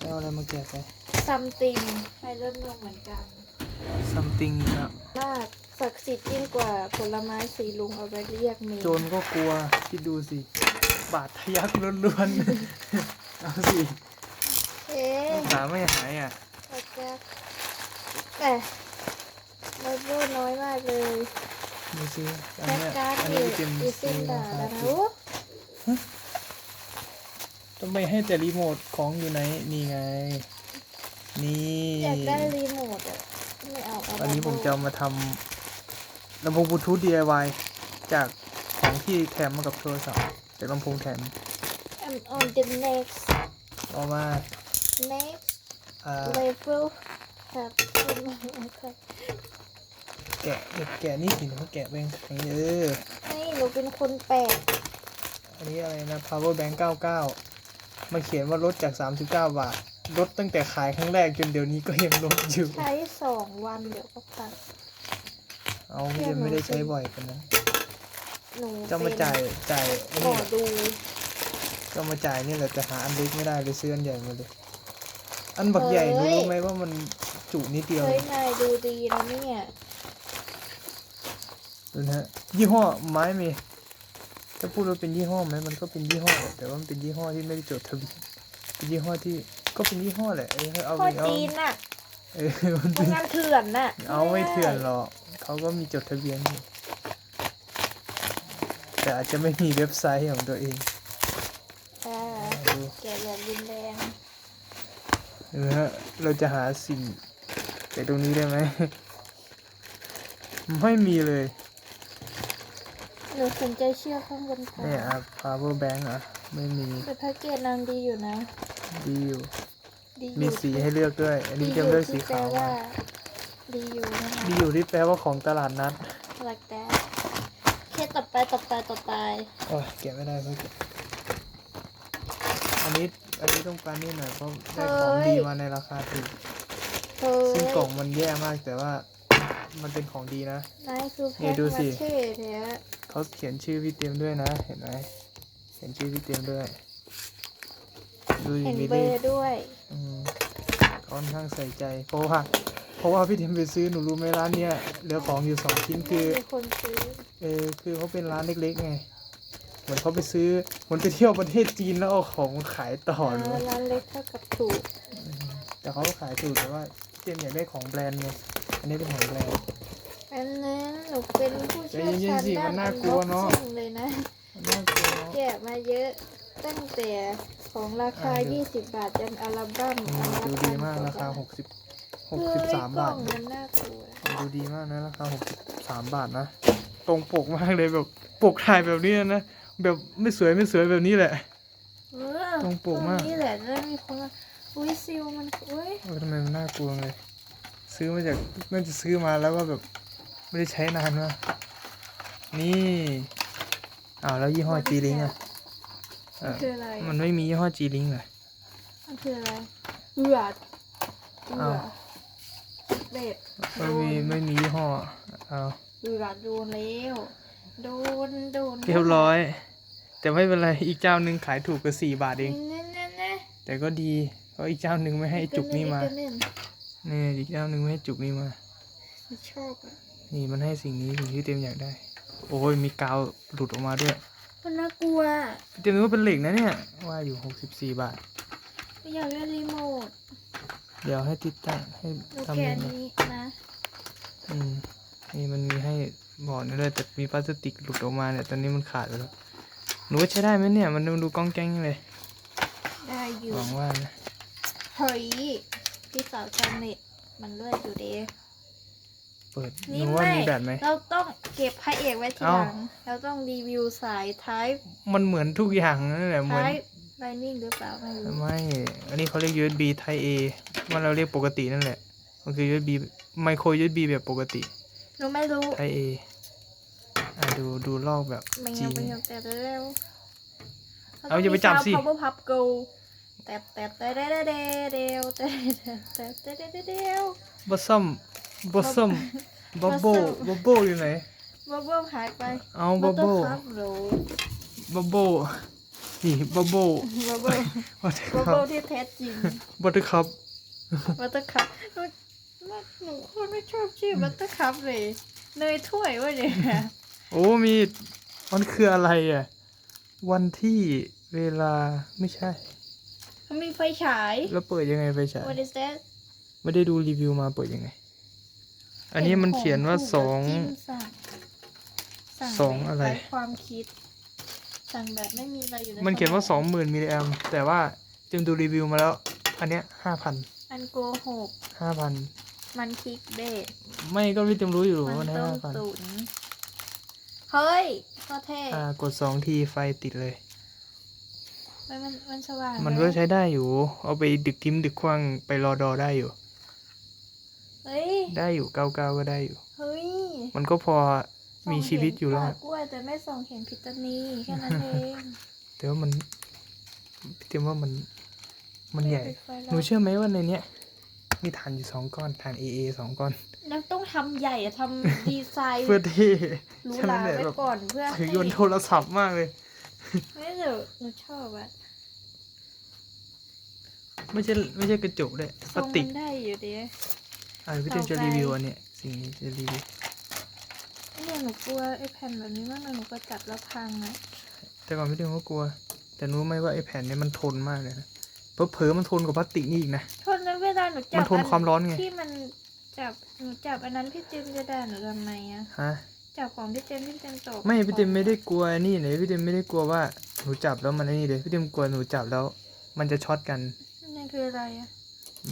เอาอะไรมาแกะไปซัมติงให้เริ่มลงเหมือนกัน something อีกแล้วมากศักดิ์สิทธิ์ยิ่งกว่าผลไม้สีลุงเอาไปเรียกเมโจรก็กลัว คิดดูสิ บาดทะยักล้วนๆ เอาสิเอ๊ะหาไม่หายอะอาจารย์แต่เราพูดน้อยมากเลยดูสิอันแค่เนี้ยการ์ดอันอีนี้กเต็มอีซินด่าแล้วนะโอ้ ทำไมให้แต่รีโมทของอยู่ไหน นี่ไง นี่อยากได้รีโมทอะไม่เอาเอาอันนี้ผมจะเอามาทำลำโพงบลูทูธ DIY จากของที่แถมมากับโทรศัพท์จากลำโพงแถมแอม on the next เอามา next อ่า level ครับคุณมาครับแกะเด็กแกะนี่สิหนูแกะเป็นไงเออนี่หนูเป็นคนแปลกอันนี้อะไรนะ power bank 99 มันเขียนว่าลดจาก 39 บาท ลดตั้งแต่ขายครั้งแรกจนเดี๋ยวนี้ก็ยังลดอยู่ ใช้สองวันเดี๋ยวก็ตัด เอาไม่ได้ไม่ได้ใช้บ่อยกันนะหนูจะมาจ่ายจ่ายไอ้หมนี่อแหละดูก็มาจ่ายนี่แหละแต่หาอันเล็กไม่ได้เลยซื้ออันใหญ่มาเลย อันบักใหญ่หนูรู้ไหมว่ามันจุนิดเดียว เฮ้ยนายดูดีนะเนี่ย ดูนะฮะยี่ห้อไม้มี ถ้าพูดว่าเป็นยี่ห้อไหมมันก็เป็นยี่ห้อแหละแต่ว่ามันเป็นยี่ห้อที่ไม่ได้จดทะเบียนเป็นยี่ห้อที่ก็เป็นยี่ห้อแหละเออเอาพ่ไปอเอาจีนน่ะเออมันโรเป็งนงานเถื่อนน่ะเอาไม่เถื่อนหรอกเขาก็มีจดทะเบียนอยู่แต่อาจจะไม่มีเว็บไซต์ของตัวเองอ่าดูแกอย่ารุนแรงดูนะฮะเราจะหาสิ่งแต่ตรงนี้ได้ไหมไม่มีเลย หนูสนใจเชือกข้างบนค่ะเนี่ยอะ power bank อะไม่มี แต่แพ็กเกจนางดีอยู่นะ ดีอยู่ ดีอยู่มีสีให้เลือกด้วย อันนี้ดีจะอยู่เลือกสีที่แปลขาวว่ามาดีอยู่นะคะดีอยู่ที่แปลว่าของตลาดนัดหลักแต่เคสต่อไปต่อไปต่อไป โอ้ยแกะไม่ได้เพื่อแกะอันนี้ อันนี้ต้องการนี่หน่อยเพราะได้ของดีมาในราคาถูก เฮ้ยซึ่งกล่องมันแย่มากแต่ว่ามันเป็นของดีนะ นายคือเนี่แพ็ยกดูมาสิ เช่แท้ เขาเขียนชื่อพี่เต็มด้วยนะ เห็นไหมเขียนชื่อพี่เต็มด้วย ดูดิเห็นมีเบเลอขร์ด้วย อืมค่อนข้างใส่ใจ เพราะว่า เพราะว่าพี่เต็มไปซื้อหนูรู้ไหมร้านเนี้ยเหลือของอยู่สองชิ้นคือ มีคนซื้อ เออคือเขาเป็นร้านเล็กๆไง เหมือนเขาไปซื้อเหมือนไปเที่ยวประเทศจีนแล้วเอาของมาขายต่อเลยร้านเล็กเท่ากับถูก แต่เขาก็ขายถูกแต่ว่าพี่เต็มอยากได้ของแบรนด์ไงอันนี้เป็นของแบรนด์ อันนั้น หนูเป็นผู้เชี่ยวใจเย็นชาญๆสิด้ามันนน่ากลัวเนอะอับ็อกซิ่งเลยนะมันน่ากลัวแกะมาเยอะตั้งแต่ของราคาอ่าดู20 บาทจนอัลบั้มอือัมนละดูดีมากพันว่ราคาบทหกสิบหกสิบสามบาท เฮ้ยกล่องมันน่ากลัวดูดีมากนะราคาหกสิบสามบาทนะ ตรงปกมากเลยแบบปกถ่ายแบบนี้นะ แบบไม่สวยไม่สวยแบบนี้แหละ เออตรงปกมากนี่แหละจะได้มีคนมาอุ้ยซิลมันอุ้ยเออทำไมมันน่ากลัวเลย ซื้อมาจากน่าจะซื้อมาแล้วก็แบบ ไม่ได้ใช้นานมากนี่อ้าวแล้วยี่ห้อจีลิงอะเอมันอคืออะไร มันไม่มียี่ห้อจีลิงเลย มันคืออะไรเอือดเอือ้าอว ดเด็ดไม่มีไม่มียี่ห้อเอาเอือดโดนแล้วโดนโดนเรียบร้อย แต่ไม่เป็นไรอีกเจ้าหนึ่งขายถูกกว่าสี่บาทเอง เน่เน่เน่แต่ก็ดีเพราะอีกเจ้าหนึ่งไม่ให้จุกนี่มา เน่เน่นี่อีกเจ้าหนึ่งไม่ให้จุกนี่มา ไม่ชอบอะ นี่มันให้สิ่งนี้สิ่งที่เต็มอยากได้ โอ้ยมีกาวหลุดออกมาด้วย มันน่ากลัว เต็มนึกว่าเป็นเหล็กนะเนี่ยว่าอยู่หกสิบสี่บาทไม่อยากได้รีโมทเดี๋ยวให้ติดตั้งให้หนูทำแกะยังไงนี้นะอืมนี่มันมีให้บอกนี่เลยแต่มีพลาสติกหลุดออกมาเนี่ยตอนนี้มันขาดไปแล้วหนูว่าใช้ได้ไหมเนี่ยมันดูกล้องแกล้งเลยได้อยู่หวังว่านะเฮ้ยพี่สาวชาวเน็ตมันเลื่อยอยู่เด้เปิดหนี่นูว่าไม่มีแบตไหม เราต้องเก็บพระเอกไว้ทีเอ้าหลัง เราต้องรีวิวสายท้ายมันเหมือนทุกอย่างนั่นแหละเหมือนท้ายไลนิ่งหรือเปล่าไม่รู้ไม่ อันนี้เขาเรียก USB Type A ว่าเราเรียกปกตินั่นแหละ มันคือ USB ไมโคร USB แบบปกติ หนูไม่รู้ Type A อะดูดูลอกแบบไม่จีเอาน ไปเอาแต่เร็วเอาอย่าไปจับสิ เขา power pub go แต่แต่แต่แต่แต่เดียวแต่แต่แต่แต่แต่เดียวบอสซัม บอสซัมบับเบิ้ลบับเบิ้ลอยู่ไหนบับเบิ้ลหายไปเอาบับเบิ้ลครับโรบับเบิ้ลนี่บับเบิ้ลบับเบิ้ลบัตเตอร์บับคัเบิ้ลพที่แท้จริงบัตเตอร์คัพบัตเตอร์คัพหนูโคตรไม่ชอบชื่อบัตเตอร์คัพเลยเนยถ้วยวะเนี่ยโอ้มีมันคืออะไรอะ วันที่เวลาไม่ใช่มันมีไฟฉาย แล้วเปิดยังไงไฟฉาย What is that ไม่ได้ดูรีวิวมาเปิดยังไง อันนี้มันเขียนว่าสองจิ้มสั่งสั่งสองอะไรแบบไความคิด สั่งแบบไม่มีอะไรอยู่ในมันเขียนว่าสสมองหมื่นมิลลิแอมแต่ว่าจิมดูรีวิวมาแล้ว อันเนี้ยห้าพันอันโกหก ห้าพันมันคลิกเบสไม่ก็พี่จิมรู้อยู่มัว่ามันต้ห้าองพันตุนเฮ้ยก็เท่อ่ากดสองทีไฟติดเลย มันมันมันสว่างมันไหก็ใช้ได้อยู่ เอาไปดึกทิ้มดึกคว้างไปรอดอได้อยู่ เฮ้ย ได้อยู่เก้าเก้าก็ได้อยู่ เฮ้ยมันก็พอส่งมีชีวิตอยู่แล้วเห็นปากกล้วยแต่ไม่ส่งเห็นพิตานีแค่นั้นเองแต่ว่ามันพี่เตรียมว่ามันมันใหญ่ปิดไฟหแล้วนูเชื่อไหมว่าในเนี้ยมีฐานอยู่สองก้อนฐาน AA สองก้อน แล้วต้องทำใหญ่อะทำดีไซน์เพื่อที่หรูใช่หไหมราเนี่ยไว้แบบก่อนเพื่อถือให้โยนโทรศัพท์มากเลย ไม่เดี๋ยวหนูชอบอะไม่ใช่ไม่ใช่กระจกด้วยพทรลางสติมักนได้อยู่ดี อ่าพี่เตรียมจะต่อไปรีวิวอันเนี้ยสิ่งนี้จะรีวิวเนี่ยหนูกลัวไอ้แผ่นแบบนี้มากเลยหนูก็จับแล้วพังอะแต่ก่อนพี่เตรียมก็กลัว แต่รู้ไหมว่าไอ้แผ่นเนี้ยมันทนมากเลยนะเผลอๆมันทนกว่าพลาสติกนี่อีกนะทนแล้วเวลาหนูจับมันทนความร้อนไงที่มันจับหนูจับอันนั้นพี่เจมส์จะด่าหนูทำไมอะฮะจับของพี่เจมส์พี่เจมส์ตกไม่พี่เตรียมไม่ได้กลัวนี่เลยพี่เตรียมไม่ได้กลัวว่าหนูจับแล้วมันไอ้นี่เลยพี่เตรียมกลัวหนูจับแล้ว มันจะช็อตกันนั่นคืออะไรอะ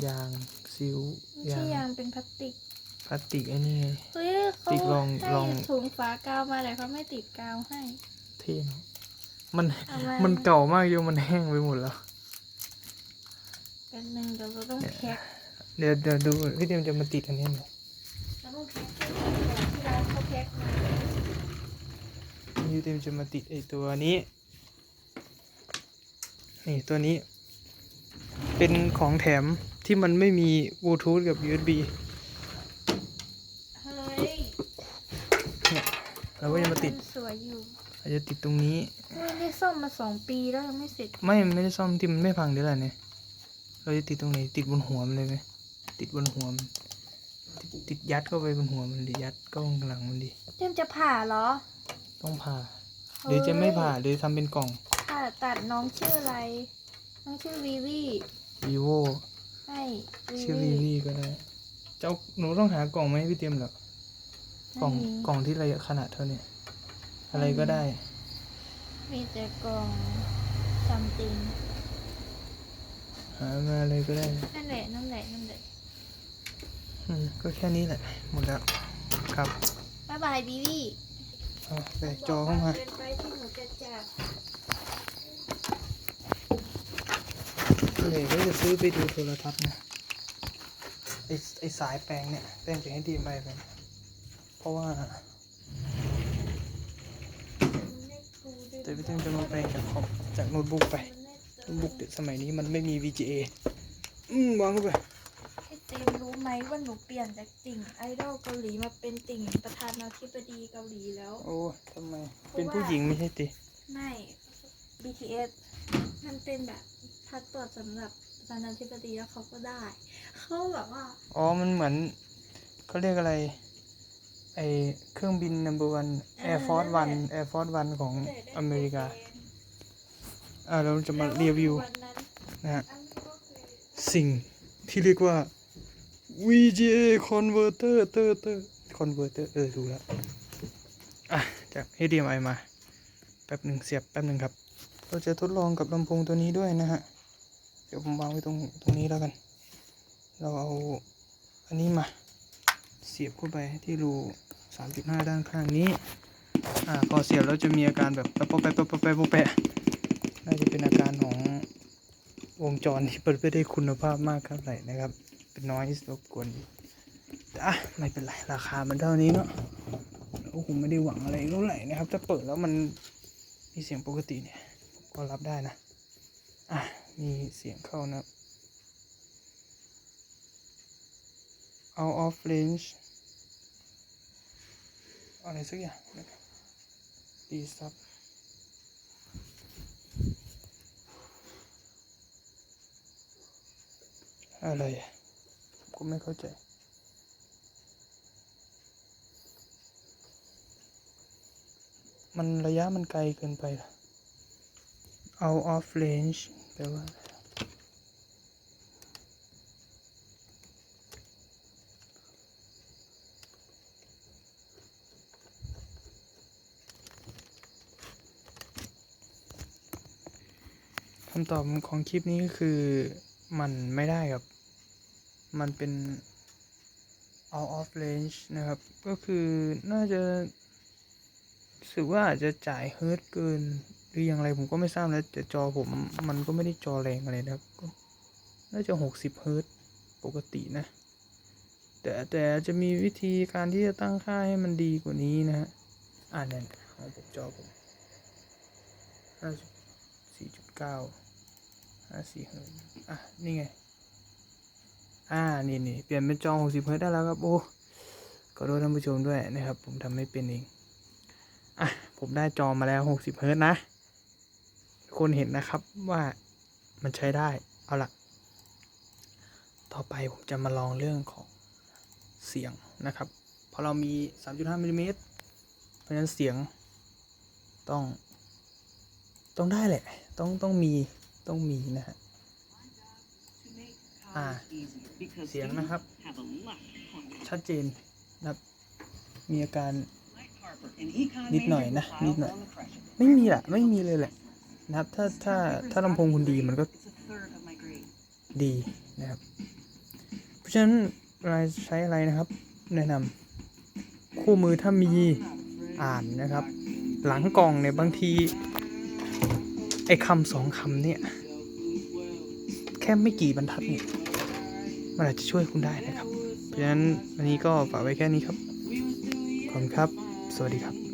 ยาง ซิลไม่ใช่ยางเป็นพลาสติกพลาสติกไอ้นี่ไง เฮ้ยเขาติ๊กลองให้ลอง ถุงฝากาวมาแต่เขาไม่ติดกาวให้ เท่เนอะมัน เอามามันเก่ามากโยมมันแห้งไปหมดแล้ว เป็นหนึ่งเดี๋ยวเราต้องแพ็คเดี๋ยวเดี๋ยวดูพี่เตรียมจะมาติดอันนี้หน่อยเราต้องแพ็คที่ร้านเขาแพ็คมาพี่เตรียมจะมาติดไอ้ตัวนี้ นี่ตัวนี้ เป็นของแถม ที่มันไม่มีบลูทูธกับ USB เฮ้ยเนี่ยเราก็จะมาติดนสวยอยู่อาจจะติดตรงนี้เฮ้ยนี่ซ่อมมาสองปีแล้วยังไม่เสร็จไม่มันไม่ได้ซ่อมที่มันไม่พังเดี๋ยวอะไรเนี่ยเราจะติดตรงไหนติดบนหัวมันเลยไหมติดบนหัวมันติดติดยัดเข้าไปบนหัวมันดิยัดเข้าข้างหลังมันดิเจมส์จะผ่าเหรอต้องผ่าหรือจะไม่ผ่าหรือทำเป็นกล่องผ่าตัดน้องชื่ออะไร น้องชื่อวีวี vivo ใช่วีชื่อวี vivi ก็ได้เจ้าหนูต้องหากล่องไหมาให้พี่เตรียมเหรอกล่องไม่มีกล่องที่ระยะขนาดเท่าเนี้ยอะไรก็ได้ มีแต่กล่องซัมติงหามาอะไรก็ได้นั่นแหละนั่นแหละนั่นแหละอืมก็แค่นี้แหละหมดแล้วครับบ๊ายบายวีวีเอาแบกจอเข้ามาเกินไปที่หนูจะจั บเลยก็จะซื้อไปดูโทรทัศน์นะ ไอไอสายแปลงเนี่ยแปลงจากให้ดีไปไปเพราะว่าแต่พี่เตรียมจะมาแปลงจากคอมจากโน้ตบุ๊กไปโน้ตบุ๊กเด็กสมัยนี้มันไม่มี VGA อืมวางเข้าไปพี่เจมส์รู้ไหมว่าหนูเปลี่ยนจากติ่งไอดอลเกาหลีมาเป็นติ่งประธานาธิบดีเกาหลีแล้ว โอ้ทำไม เป็นผู้หญิงไม่ใช่ติ ไม่ BTS มันเป็นแบบ พาสปอร์ตสำหรับประธานาธิบดีแล้วเขาก็ได้ เขาแบบว่า อ๋อ มันเหมือนเขาเรียกอะไร ไอเครื่องบิน number one Air Force One Air Force One ของอเมริกา อ่าเราจะมารีวิววันนั้นนะฮะ อันนี้ก็คือสิ่งที่เรียกว่า VGA converter เตอร์เตอร์ converter เออดูแล้วอะ จาก HDMI มา แป๊บหนึ่งเสียบแป๊บหนึ่งครับ เราจะทดลองกับลำโพงตัวนี้ด้วยนะฮะเดี๋ยวผมวางไว้ตรงตรงนี้แล้วกัน เราเอาอันนี้มา เสียบเข้าไปที่รู 3.5 ด้านข้างนี้ อ่าพอเสียบแล้วจะมีอาการแบบแป๊ะแป๊ะแป๊ะแป๊ะแป๊ะปะปะน่าจะเป็นอาการของวงจรที่เปิดไม่ได้คุณภาพมากเท่าไหร่นะครับ เป็นน้อยรบกวนอยู่แต่อะไม่เป็นไรราคามันเท่านี้เนาะเราคงไม่ได้หวังอะไรเท่าไหร่นะครับถ้าเปิดแล้วมันมีเสียงปกติเนี่ยก็รับได้นะ อะ มีเสียงเข้านะ out of range อะไรสักอย่างนะครับดีซับอะไรผมก็ไม่เข้าใจ มันระยะมันไกลเกินไป out of range แปลว่าคำตอบของคลิปนี้ก็คือมันไม่ได้ครับ มันเป็น out of range นะครับ ก็คือน่าจะรู้สึกว่าอาจจะจ่ายเฮิร์ตเกิน รืออย่างไรผมก็ไม่ทราบนะแต่จอผมมันก็ไม่ได้จอแรงอะไรนะครับก็น่าจะ 60 เฮิร์ตปกตินะ แต่แต่จะมีวิธีการที่จะตั้งค่าให้มันดีกว่านี้นะฮะอ่านั่นของผมจอผม54.9 54เฮิร์ตอะ นี่ไง อ่า นี่นี่เปลี่ยนเป็นจอ60เฮิร์ตได้แล้วครับ โอ้ขอโทษท่านผู้ชมด้วยนะครับ ผมทำไม่เป็นเอง อะ ผมได้จอมาแล้ว 60เฮิร์ตนะ คนเห็นนะครับว่ามันใช้ได้ เอาละต่อไปผมจะมาลองเรื่องของเสียงนะครับเพราะเรามี 3.5มิลลิเมตรเพราะฉะนั้นเสียงต้อง ต้องได้แหละ ต้อง ต้องมี ต้องมีนะฮะ อ่า เสียงนะครับ ชัดเจนนะครับ มีอาการนิดหน่อยนะ นิดหน่อย ไม่มีแหละไม่มีเลยแหละ นะครับถ้าถ้าถ้าลำโพงคุณดีมันก็ดีนะครับ เพราะฉะนั้นเราใช้อะไรนะครับ แนะนำคู่มือถ้ามีอ่านนะครับ หลังกล่องเนี่ยบางที ไอ้คำสองคำเนี่ย แค่ไม่กี่บรรทัดเนี่ยมันอาจจะช่วยคุณได้นะครับ เพราะฉะนั้นวันนี้ก็ฝากไว้แค่นี้ครับ ขอบคุณครับ สวัสดีครับ